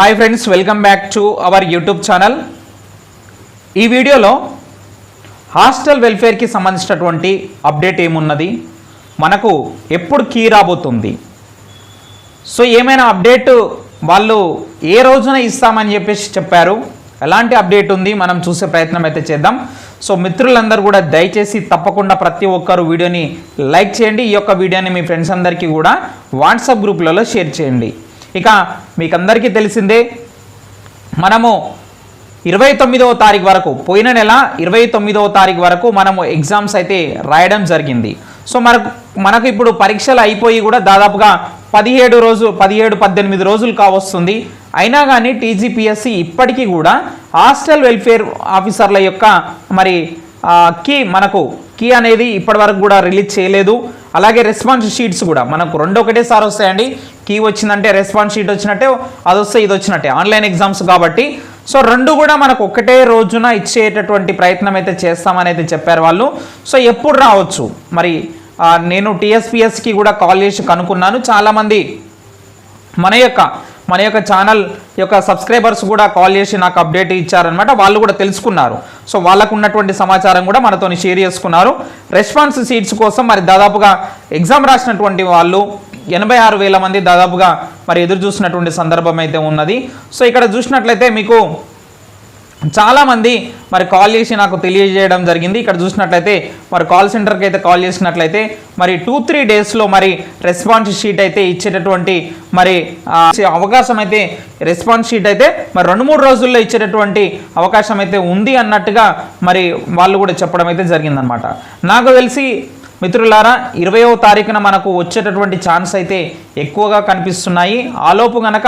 Hi friends welcome back to our YouTube channel ఈ వీడియోలో hostel వెల్ఫేర్కి సంబంధించినటువంటి అప్డేట్ ఏమున్నది? మనకు ఎప్పుడు కీ రాబోతుంది? సో ఏమైనా అప్డేట్ వాళ్ళు ఏ రోజున ఇస్తామని చెప్పేసి చెప్పారు? ఎలాంటి అప్డేట్ ఉంది? మనం చూసే ప్రయత్నం అయితే చేద్దాం. సో మిత్రులందరూ కూడా దయచేసి తప్పకుండా ప్రతి ఒక్కరు వీడియోని లైక్ చేయండి. ఈ యొక్క వీడియోని మీ ఫ్రెండ్స్ అందరికీ కూడా వాట్సాప్ గ్రూప్లలో షేర్ చేయండి. ఇక మీకందరికీ తెలిసిందే మనము ఇరవై తొమ్మిదవ తారీఖు వరకు పోయిన నెల ఇరవై తొమ్మిదవ తారీఖు వరకు మనము ఎగ్జామ్స్ అయితే రాయడం జరిగింది. సో మనకు మనకు ఇప్పుడు పరీక్షలు అయిపోయి కూడా దాదాపుగా పదిహేడు రోజు పదిహేడు పద్దెనిమిది రోజులు కావస్తుంది. అయినా కానీ టీజీపీఎస్సి ఇప్పటికీ కూడా హాస్టల్ వెల్ఫేర్ ఆఫీసర్ల యొక్క మరి కీ మనకు కీ అనేది ఇప్పటివరకు కూడా రిలీజ్ చేయలేదు. అలాగే రెస్పాన్స్ షీట్స్ కూడా. మనకు రెండు ఒకటేసారి వస్తాయండి. కీ వచ్చిందంటే రెస్పాన్స్ షీట్ వచ్చినట్టే అది వస్తే ఇది వచ్చినట్టే. ఆన్లైన్ ఎగ్జామ్స్ కాబట్టి. సో రెండు కూడా మనకు ఒకటే రోజున ఇచ్చేటటువంటి ప్రయత్నం అయితే చేస్తామని అయితే చెప్పారు వాళ్ళు. సో ఎప్పుడు రావచ్చు? మరి నేను టీఎస్పిఎస్కి కూడా కాల్ చేసి కనుక్కున్నాను. చాలామంది మన యొక్క మన యొక్క ఛానల్ యొక్క సబ్స్క్రైబర్స్ కూడా కాల్ చేసి నాకు అప్డేట్ ఇచ్చారనమాట వాళ్ళు కూడా తెలుసుకున్నారు. సో వాళ్ళకు ఉన్నటువంటి సమాచారం కూడా మనతో షేర్ చేసుకున్నారు. రెస్పాన్స్ సీట్స్ కోసం మరి దాదాపుగా ఎగ్జామ్ రాసినటువంటి వాళ్ళు ఎనభై ఆరు వేల మంది దాదాపుగా మరి ఎదురు చూసినటువంటి సందర్భం అయితే ఉన్నది. సో ఇక్కడ చూసినట్లయితే మీకు చాలామంది మరి కాల్ చేసి నాకు తెలియజేయడం జరిగింది. ఇక్కడ చూసినట్లయితే మరి కాల్ సెంటర్కి అయితే కాల్ చేసినట్లయితే మరి టూ త్రీ డేస్లో మరి రెస్పాన్స్ షీట్ అయితే ఇచ్చేటటువంటి మరి అవకాశం అయితే రెస్పాన్స్ షీట్ అయితే మరి రెండు మూడు రోజుల్లో ఇచ్చేటటువంటి అవకాశం అయితే ఉంది అన్నట్టుగా మరి వాళ్ళు కూడా చెప్పడం అయితే జరిగిందనమాట నాకు తెలిసి మిత్రులారా ఇరవయో తారీఖున మనకు వచ్చేటటువంటి ఛాన్స్ అయితే ఎక్కువగా కనిపిస్తున్నాయి. ఆలోపు గనక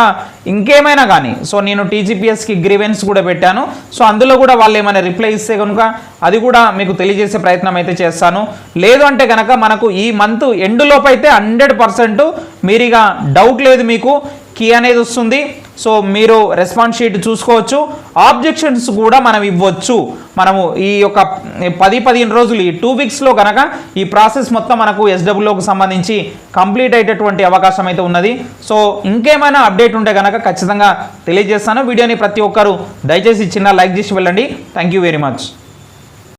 ఇంకేమైనా కానీ సో నేను టీజీపీఎస్కి గ్రీవెన్స్ కూడా పెట్టాను. సో అందులో కూడా వాళ్ళు ఏమైనా రిప్లై ఇస్తే కనుక అది కూడా మీకు తెలియజేసే ప్రయత్నం అయితే చేస్తాను. లేదు అంటే కనుక మనకు ఈ మంత్ ఎండులోపు అయితే హండ్రెడ్ పర్సెంట్ మీరిగా డౌట్ లేదు మీకు. కీ అనేది వస్తుంది. సో మీరు రెస్పాన్స్ షీట్ చూసుకోవచ్చు. ఆబ్జెక్షన్స్ కూడా మనం ఇవ్వచ్చు. మనము ఈ యొక్క పది పదిహేను రోజులు ఈ టూ వీక్స్లో కనుక ఈ ప్రాసెస్ మొత్తం మనకు ఎస్డబ్ల్యూకి సంబంధించి కంప్లీట్ అయ్యేటటువంటి అవకాశం అయితే ఉన్నది. సో ఇంకేమైనా అప్డేట్ ఉంటే కనుక ఖచ్చితంగా తెలియజేస్తాను. వీడియోని ప్రతి ఒక్కరు దయచేసి చిన్న లైక్ చేసి వెళ్ళండి. Thank you very much